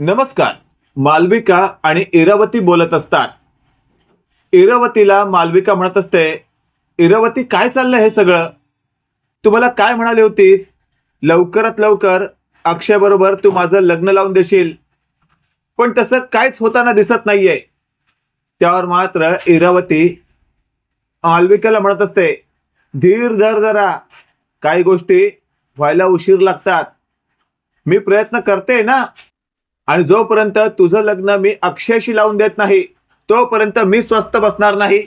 नमस्कार. मालविका आणि इरावती बोलत असतात. इरावतीला मालविका म्हणत असते इरावती काय चाललंय हे सगळं? तुम्हाला काय म्हणाली होतीस? लवकरात लवकर अक्षयबरोबर तू माझं लग्न लावून देशील. पण तसं काहीच होताना दिसत नाहीये. त्यावर मात्र इरावती मालविकेला म्हणत असते धीर धर जरा. काही गोष्टी व्हायला उशीर लागतात. मी प्रयत्न करते ना. आणि जोपर्यंत तुझं लग्न मी अक्षयशी लावून देत नाही तोपर्यंत मी स्वस्त बसणार नाही.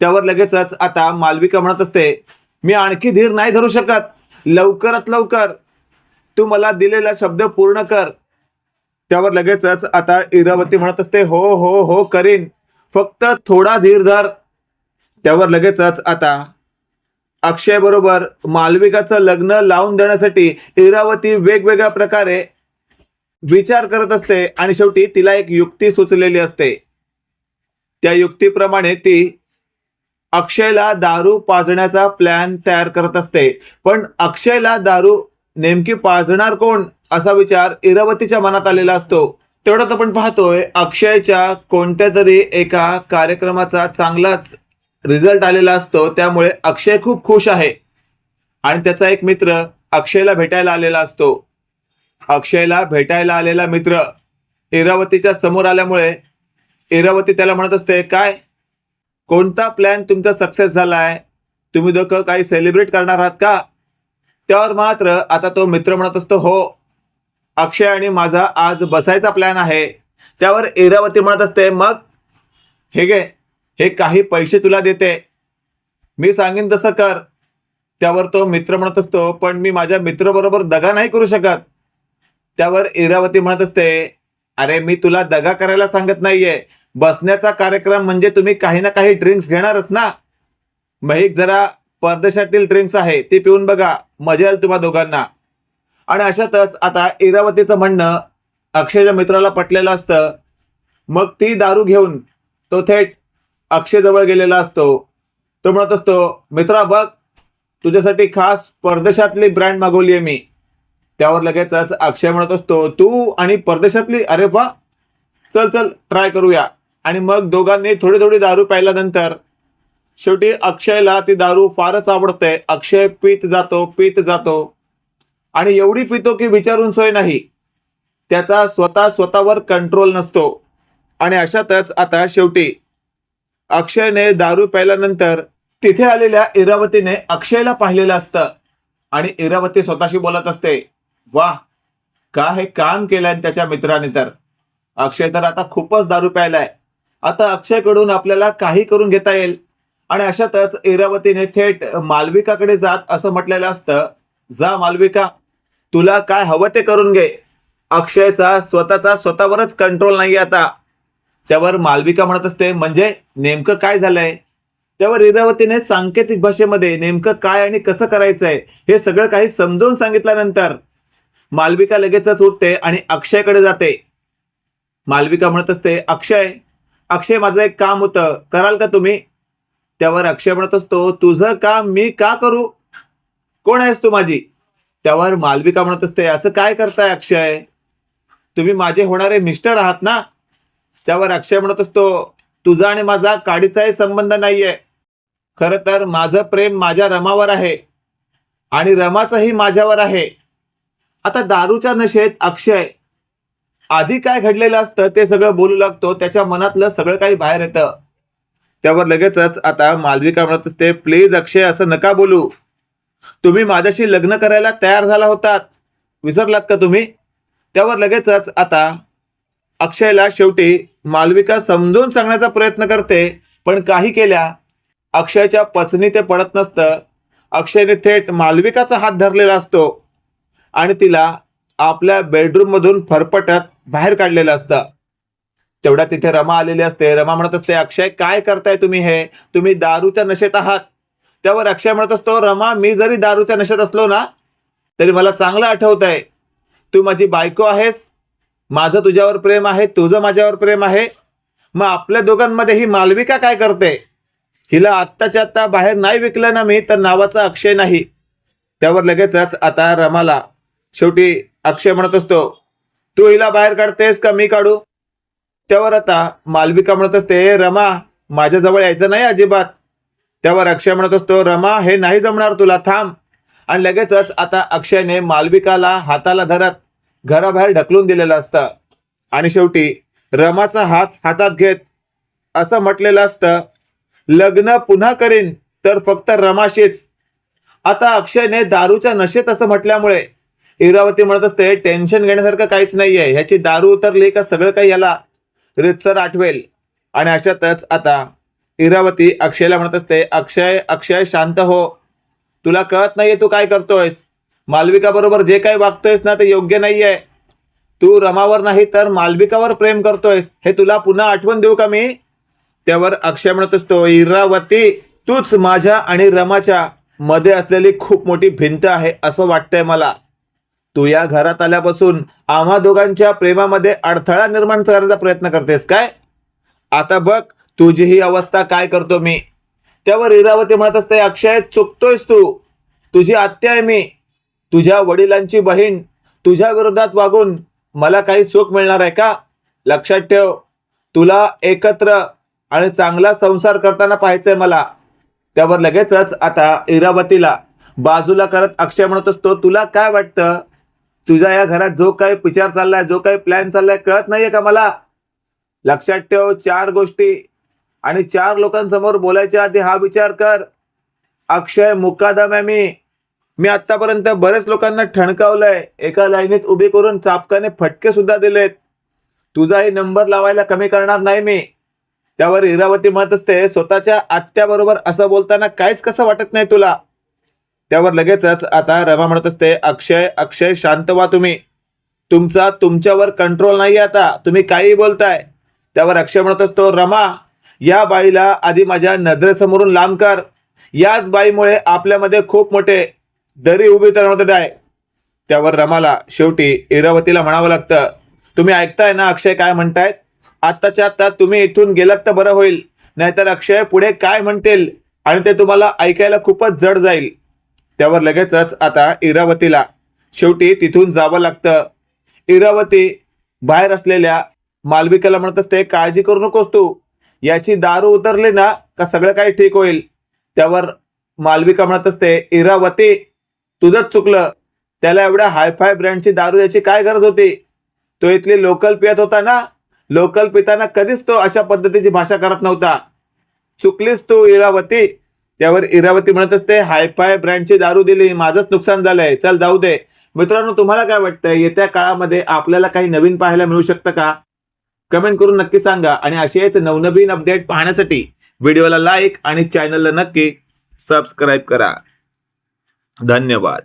त्यावर लगेचच आता मालविका म्हणत असते मी आणखी धीर नाही धरू शकत. लवकरात लवकर तू मला दिलेला शब्द पूर्ण कर. त्यावर लगेचच आता इरावती म्हणत असते हो हो हो करीन. फक्त थोडा धीर धर. त्यावर लगेचच आता अक्षय बरोबर मालविकाचं लग्न लावून देण्यासाठी इरावती वेगवेगळ्या प्रकारे विचार करत असते आणि शेवटी तिला एक युक्ती सुचलेली असते. त्या युक्तीप्रमाणे ती अक्षयला दारू पाजण्याचा प्लॅन तयार करत असते. पण अक्षयला दारू नेमकी पाजणार कोण? असा विचार इरावतीच्या मनात आलेला असतो. तेवढ्यात आपण पाहतोय अक्षयच्या कोणत्या तरी एका कार्यक्रमाचा चांगलाच रिझल्ट आलेला असतो. त्यामुळे अक्षय खूप खुश आहे. आणि त्याचा एक मित्र अक्षयला भेटायला आलेला असतो. अक्षयला भेटायला आलेला मित्र इरावतीच्या समोर आल्यामुळे इरावती त्याला म्हणत असते काय? कोणता प्लॅन तुमचा सक्सेस झालाय? तुम्ही दोघं काही सेलिब्रेट करणार आहात का? त्यावर मात्र आता तो मित्र म्हणत असतो हो अक्षय आणि माझा आज बसायचा प्लॅन आहे. त्यावर इरावती म्हणत असते मग? हे गे हे काही पैसे तुला देते. मी सांगेन तसं कर. त्यावर तो मित्र म्हणत असतो पण मी माझ्या मित्राबरोबर दगा नाही करू शकत. त्यावर इरावती म्हणत असते अरे मी तुला दगा करायला सांगत नाहीये. बसण्याचा कार्यक्रम म्हणजे तुम्ही काही ना काही ड्रिंक्स घेणारच ना. महिक जरा परदेशातील ड्रिंक्स आहे ते पिऊन बघा. मजा येईल तुम्हा दोघांना. आणि अशातच आता इरावतीचं म्हणणं अक्षयच्या मित्राला पटलेलं असतं. मग ती दारू घेऊन तो थेट अक्षयजवळ गेलेला असतो. तो म्हणत असतो मित्रा बघ तुझ्यासाठी खास परदेशातली ब्रँड मागवली आहे मी. त्यावर लगेचच अक्षय म्हणत असतो तू आणि परदेशातली अरे वा चल चल ट्राय करूया. आणि मग दोघांनी थोडी थोडी दारू प्यायल्यानंतर शेवटी अक्षयला ती दारू फारच आवडते. अक्षय पीत जातो पीत जातो. आणि एवढी पितो की विचारून सोय नाही. त्याचा स्वतः स्वतःवर कंट्रोल नसतो. आणि अशातच आता शेवटी अक्षयने दारू प्यायल्यानंतर तिथे आलेल्या इरावतीने अक्षयला पाहिलेलं असतं. आणि इरावती स्वतःशी बोलत असते वाह का हे काम केलंय त्याच्या मित्राने तर? अक्षय तर आता खूपच दारू प्यायलाय. आता अक्षयकडून आपल्याला काही करून घेता येईल. आणि अशातच इरावतीने थेट मालविकाकडे जात असं म्हटलेलं असतं. जा मालविका तुला काय हवं ते करून घे. अक्षयचा स्वतःचा स्वतःवरच कंट्रोल नाही आता. त्यावर मालविका म्हणत असते म्हणजे नेमकं काय झालंय? त्यावर इरावतीने सांकेतिक भाषेमध्ये नेमकं काय आणि कसं करायचंय हे सगळं काही समजून सांगितल्यानंतर मालविका लगेचच उठते आणि अक्षयकडे जाते. मालविका म्हणत असते अक्षय अक्षय माझं एक काम होतं. कराल का तुम्ही? त्यावर अक्षय म्हणत असतो तुझं काम मी का करू? कोण आहेस तू माझी? त्यावर मालविका म्हणत असते असं काय करताय अक्षय? तुम्ही माझे होणारे मिस्टर आहात ना? त्यावर अक्षय म्हणत असतो तुझा आणि माझा काडीचाही संबंध नाहीये. खरं तर माझं प्रेम माझ्या रमावर आहे आणि रमाचंही माझ्यावर आहे. आता दारूच्या नशेत अक्षय. आधी काय घडलेलं असतं ते सगळं बोलू लागतो त्याच्या मनातलं सगळं काही बाहेर येतं. त्यावर लगेचच आता मालविका म्हणत असते प्लीज अक्षय असं नका बोलू. तुम्ही माझ्याशी लग्न करायला तयार झाला होतात. विसरलात का तुम्ही? त्यावर लगेचच आता अक्षयला शेवटी मालविका समजून सांगण्याचा प्रयत्न करते पण काही केल्या अक्षयच्या पचनी ते पडत नसतं. अक्षयने थेट मालविकाचा हात धरलेला असतो. आणि तिला आपल्या बेडरूम मधून फरफटत बाहेर काढलेलं असतं. तेवढ्या तिथे रमा आलेली असते. रमा म्हणत असते अक्षय काय करताय तुम्ही हे? तुम्ही दारूच्या नशेत आहात. त्यावर अक्षय म्हणत असतो रमा मी जरी दारूच्या नशेत असलो ना तरी मला चांगलं आठवत आहे तू माझी बायको आहेस. माझं तुझ्यावर प्रेम आहे. तुझं माझ्यावर प्रेम आहे. मग आपल्या दोघांमध्ये ही मालविका काय करते? हिला आत्ताच्या आत्ता बाहेर नाही विकलं ना मी तर नावाचा अक्षय नाही. त्यावर लगेचच आता रमाला शेवटी अक्षय म्हणत असतो तू हिला बाहेर काढतेस का? मी काढू. त्यावर आता मालविका म्हणत असते रमा माझ्याजवळ यायचं नाही अजिबात. त्यावर अक्षय म्हणत असतो रमा हे नाही जमणार तुला थांब. आणि लगेचच आता अक्षयने मालविकाला हाताला धरत घराबाहेर ढकलून दिलेलं असतं. आणि शेवटी रमाचा हात हातात घेत असं म्हटलेलं असतं लग्न पुन्हा करीन तर फक्त रमाशीच. आता अक्षयने दारूच्या नशेत असं म्हटल्यामुळे इरावती म्हणत असते टेन्शन घेण्यासारखं काहीच नाहीये. ह्याची दारू उतरली का सगळं काही याला रितसर आठवेल. आणि अशातच आता इरावती अक्षयला म्हणत असते अक्षय अक्षय शांत हो. तुला कळत नाहीये तू काय करतोयस. मालविका बरोबर जे काही वागतोयस ना ते योग्य नाहीये. तू रमावर नाही तर मालविकावर प्रेम करतोयस. हे तुला पुन्हा आठवण देऊ का मी? त्यावर अक्षय म्हणत असतो इरावती तूच माझ्या आणि रमाच्या मध्ये असलेली खूप मोठी भिंत आहे असं वाटतंय मला. तू या घरात आल्यापासून आम्हा दोघांच्या प्रेमामध्ये अडथळा निर्माण करण्याचा प्रयत्न करतेस काय? आता बघ तुझी ही अवस्था काय करतो मी? त्यावर इरावती म्हणत असते अक्षय चुकतोयस तू. तुझी आत्या आहे मी. तुझ्या वडिलांची बहीण तुझ्या विरोधात वागून मला काही सुख मिळणार आहे का? लक्षात ठेव. तुला एकत्र आणि चांगला संसार करताना पाहायचंय मला. त्यावर लगेचच आता इरावतीला बाजूला करत अक्षय म्हणत असतो तुला काय वाटतं? तुझ्या या घरात जो काही विचार चाललाय जो काही प्लॅन चाललाय कळत नाहीये का मला? लक्षात ठेव चार गोष्टी आणि चार लोकांसमोर बोलायच्या आधी हा विचार कर. अक्षय मुकादम आहे मी. मी आतापर्यंत बरेच लोकांना ठणकावलंय. एका लाईनीत उभी करून चापकाने फटके सुद्धा दिलेत. तुझाही नंबर लावायला कमी करणार नाही मी. त्यावर इरावती म्हणत असते स्वतःच्या आत्याबरोबर असं बोलताना काहीच कसं वाटत नाही तुला? त्यावर लगेचच आता रमा म्हणत असते अक्षय अक्षय शांत व्हा तुम्ही. तुमचा तुमच्यावर कंट्रोल नाही आता. तुम्ही काही बोलताय. त्यावर अक्षय म्हणत असतो रमा या बाईला आधी माझ्या नजरेसमोरून लांब कर. याच बाईमुळे आपल्यामध्ये खूप मोठे दरी उभी तर आहे. त्यावर रमाला शेवटी इरावतीला म्हणावं लागतं तुम्ही ऐकताय ना अक्षय काय म्हणतायत? आत्ताच्या आत्ता तुम्ही इथून गेलात तर बरं होईल. नाहीतर अक्षय पुढे काय म्हणतील? आणि ते तुम्हाला ऐकायला खूपच जड जाईल. त्यावर लगेचच आता इरावतीला शेवटी तिथून जावं लागतं. इरावती बाहेर असलेल्या मालविकेला म्हणत असते काळजी करू नकोस तू. याची दारू उतरली ना का सगळं काही ठीक होईल? त्यावर मालविका म्हणत असते इरावती तुझंच चुकलं. त्याला एवढ्या हायफाय ब्रँडची दारू द्यायची काय गरज होती? तो इथली लोकल पियत होता ना? लोकल पिताना कधीच तो अशा पद्धतीची भाषा करत नव्हता. चुकलीस तू इरावती. त्यावर इरावती म्हणत असते हायफाय ब्रँडची दारू दिली माझंच नुकसान झालंय. चल जाऊ दे. मित्रांनो तुम्हाला काय वाटतंय? येत्या काळामध्ये आपल्याला काही नवीन पाहायला मिळू शकतं का? कमेंट करून नक्की सांगा. आणि असेच नवनवीन अपडेट पाहण्यासाठी व्हिडिओला लाईक आणि चॅनलला नक्की सबस्क्राईब करा. धन्यवाद.